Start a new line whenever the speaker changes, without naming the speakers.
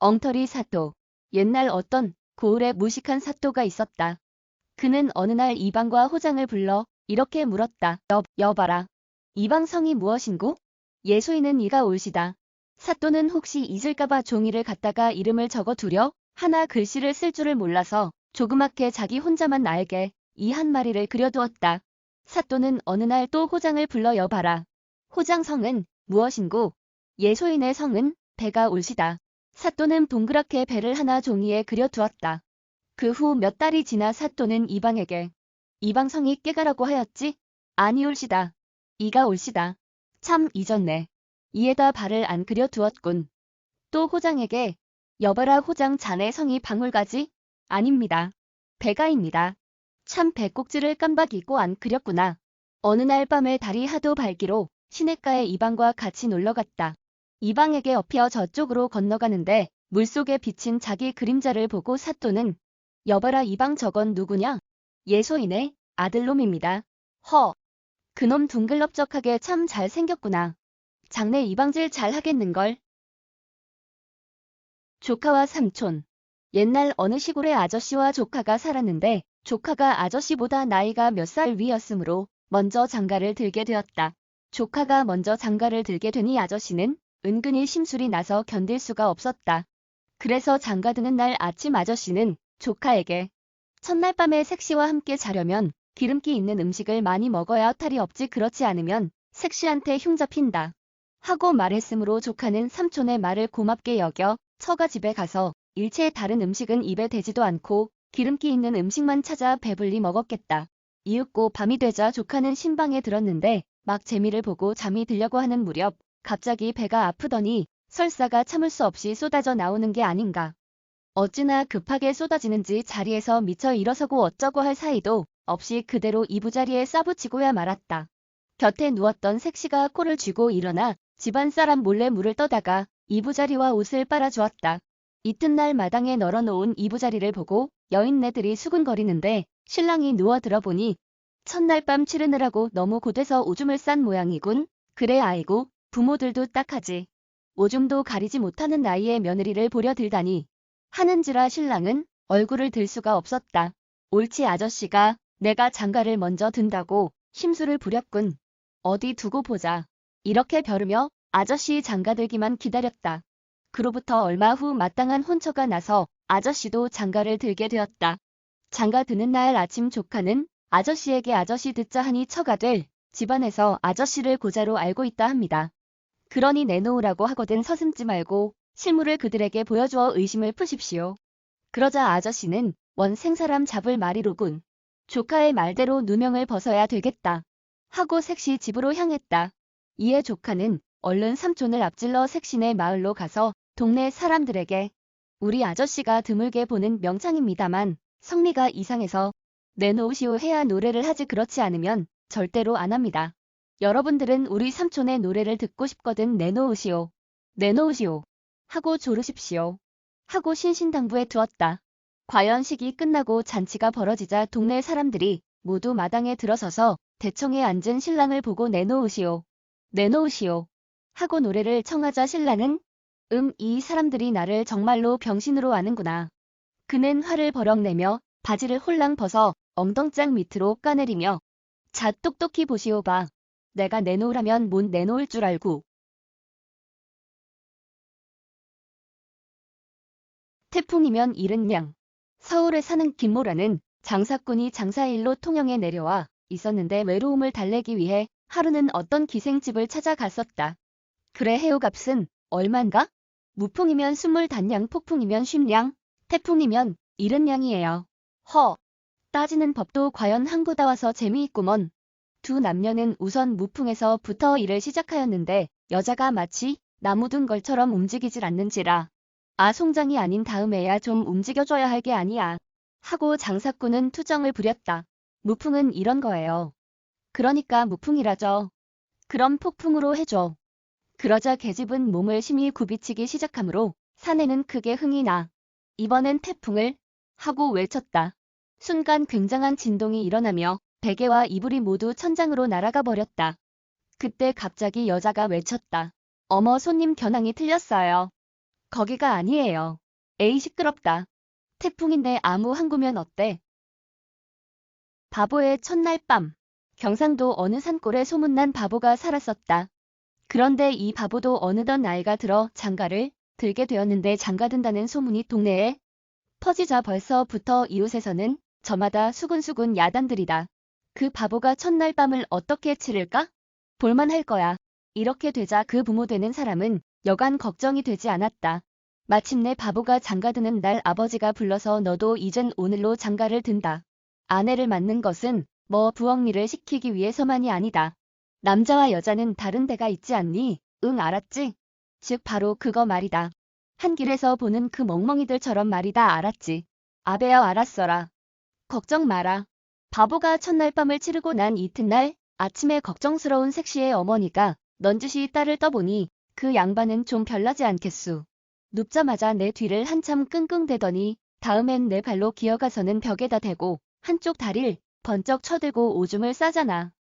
엉터리 사또. 옛날 어떤 고을에 무식한 사또가 있었다. 그는 어느 날 이방과 호장을 불러 이렇게 물었다. 여, 여봐라. 이방 성이 무엇인고? 예소인은 이가 올시다. 사또는 혹시 잊을까봐 종이를 갖다가 이름을 적어두려 하나 글씨를 쓸 줄을 몰라서 조그맣게 자기 혼자만 알게 이 한 마리를 그려두었다. 사또는 어느 날 또 호장을 불러 여봐라. 호장 성은 무엇인고? 예소인의 성은 배가 올시다. 사또는 동그랗게 배를 하나 종이에 그려두었다. 그 후 몇 달이 지나 사또는 이방에게 이방성이 깨가라고 하였지? 아니 올시다. 이가 올시다. 참 잊었네. 이에다 발을 안 그려두었군. 또 호장에게 여봐라 호장 자네 성이 방울가지? 아닙니다. 배가입니다. 참 배꼭지를 깜박 잊고 안 그렸구나. 어느 날 밤에 달이 하도 밝기로 시냇가에 이방과 같이 놀러갔다. 이방에게 엎여 저쪽으로 건너가는데 물속에 비친 자기 그림자를 보고 사또는 여봐라 이방 저건 누구냐? 예소인의 아들놈입니다. 허. 그놈 둥글럽적하게 참 잘생겼구나. 장래 이방질 잘 하겠는걸. 조카와 삼촌. 옛날 어느 시골에 아저씨와 조카가 살았는데 조카가 아저씨보다 나이가 몇 살 위였으므로 먼저 장가를 들게 되었다. 조카가 먼저 장가를 들게 되니 아저씨는 은근히 심술이 나서 견딜 수가 없었다. 그래서 장가 드는 날 아침 아저씨는 조카에게 첫날 밤에 색시와 함께 자려면 기름기 있는 음식을 많이 먹어야 탈이 없지 그렇지 않으면 색시한테 흉 잡힌다. 하고 말했으므로 조카는 삼촌의 말을 고맙게 여겨 처가 집에 가서 일체 다른 음식은 입에 대지도 않고 기름기 있는 음식만 찾아 배불리 먹었겠다. 이윽고 밤이 되자 조카는 신방에 들었는데 막 재미를 보고 잠이 들려고 하는 무렵 갑자기 배가 아프더니 설사가 참을 수 없이 쏟아져 나오는 게 아닌가. 어찌나 급하게 쏟아지는지 자리에서 미쳐 일어서고 어쩌고 할 사이도 없이 그대로 이부자리에 싸붙이고야 말았다. 곁에 누웠던 색시가 코를 쥐고 일어나 집안 사람 몰래 물을 떠다가 이부자리와 옷을 빨아주었다. 이튿날 마당에 널어놓은 이부자리를 보고 여인네들이 수군거리는데 신랑이 누워 들어보니 첫날 밤 치르느라고 너무 고돼서 오줌을 싼 모양이군. 그래 아이고 부모들도 딱하지. 오줌도 가리지 못하는 나이에 며느리를 보려 들다니. 하는지라 신랑은 얼굴을 들 수가 없었다. 옳지 아저씨가 내가 장가를 먼저 든다고 심술을 부렸군. 어디 두고 보자. 이렇게 벼르며 아저씨 장가들기만 기다렸다. 그로부터 얼마 후 마땅한 혼처가 나서 아저씨도 장가를 들게 되었다. 장가 드는 날 아침 조카는 아저씨에게 아저씨 듣자 하니 처가 될 집안에서 아저씨를 고자로 알고 있다 합니다. 그러니 내놓으라고 하거든 서슴지 말고 실물을 그들에게 보여주어 의심을 푸십시오. 그러자 아저씨는 원 생사람 잡을 말이로군. 조카의 말대로 누명을 벗어야 되겠다. 하고 색시 집으로 향했다. 이에 조카는 얼른 삼촌을 앞질러 색신의 마을로 가서 동네 사람들에게 우리 아저씨가 드물게 보는 명창입니다만 성미가 이상해서 내놓으시오 해야 노래를 하지 그렇지 않으면 절대로 안 합니다. 여러분들은 우리 삼촌의 노래를 듣고 싶거든 내놓으시오. 내놓으시오. 하고 조르십시오. 하고 신신당부해 두었다. 과연 식이 끝나고 잔치가 벌어지자 동네 사람들이 모두 마당에 들어서서 대청에 앉은 신랑을 보고 내놓으시오. 내놓으시오. 하고 노래를 청하자 신랑은 음, 이 사람들이 나를 정말로 병신으로 아는구나. 그는 화를 버럭 내며 바지를 홀랑 벗어 엉덩짝 밑으로 까내리며 자 똑똑히 보시오 봐. 내가 내놓으라면 못 내놓을 줄 알고. 태풍이면 이른 명. 서울에 사는 김모라는 장사꾼이 장사일로 통영에 내려와 있었는데 외로움을 달래기 위해 하루는 어떤 기생집을 찾아갔었다. 그래 해요값은 얼만가? 무풍이면 스물 단량 폭풍이면 쉼량 태풍이면 이른 량이에요. 허. 따지는 법도 과연 한고다 와서 재미있구먼. 두 남녀는 우선 무풍에서 부터 일을 시작하였는데 여자가 마치 나무 든 걸처럼 움직이질 않는지라. 아 송장이 아닌 다음에야 좀 움직여줘야 할 게 아니야. 하고 장사꾼은 투정을 부렸다. 무풍은 이런 거예요. 그러니까 무풍이라죠. 그럼 폭풍으로 해줘. 그러자 계집은 몸을 심히 굽이치기 시작하므로 사내는 크게 흥이 나. 이번엔 태풍을 하고 외쳤다. 순간 굉장한 진동이 일어나며 베개와 이불이 모두 천장으로 날아가 버렸다. 그때 갑자기 여자가 외쳤다. 어머 손님 겨낭이 틀렸어요. 거기가 아니에요. 에이 시끄럽다. 태풍인데 아무 항구면 어때? 바보의 첫날 밤. 경상도 어느 산골에 소문난 바보가 살았었다. 그런데 이 바보도 어느덧 나이가 들어 장가를 들게 되었는데 장가든다는 소문이 동네에 퍼지자 벌써부터 이웃에서는 저마다 수군수군 야단들이다. 그 바보가 첫날 밤을 어떻게 치를까? 볼만할 거야. 이렇게 되자 그 부모 되는 사람은 여간 걱정이 되지 않았다. 마침내 바보가 장가드는 날 아버지가 불러서 너도 이젠 오늘로 장가를 든다. 아내를 맞는 것은 뭐 부엌일을 시키기 위해서만이 아니다. 남자와 여자는 다른 데가 있지 않니? 응 알았지? 즉 바로 그거 말이다. 한 길에서 보는 그 멍멍이들처럼 말이다 알았지. 아베야 알았어라. 걱정 마라. 바보가 첫날 밤을 치르고 난 이튿날 아침에 걱정스러운 색시의 어머니가 넌지시 딸을 떠보니 그 양반은 좀 별나지 않겠수. 눕자마자 내 뒤를 한참 끙끙대더니 다음엔 내 발로 기어가서는 벽에다 대고 한쪽 다리를 번쩍 쳐들고 오줌을 싸잖아.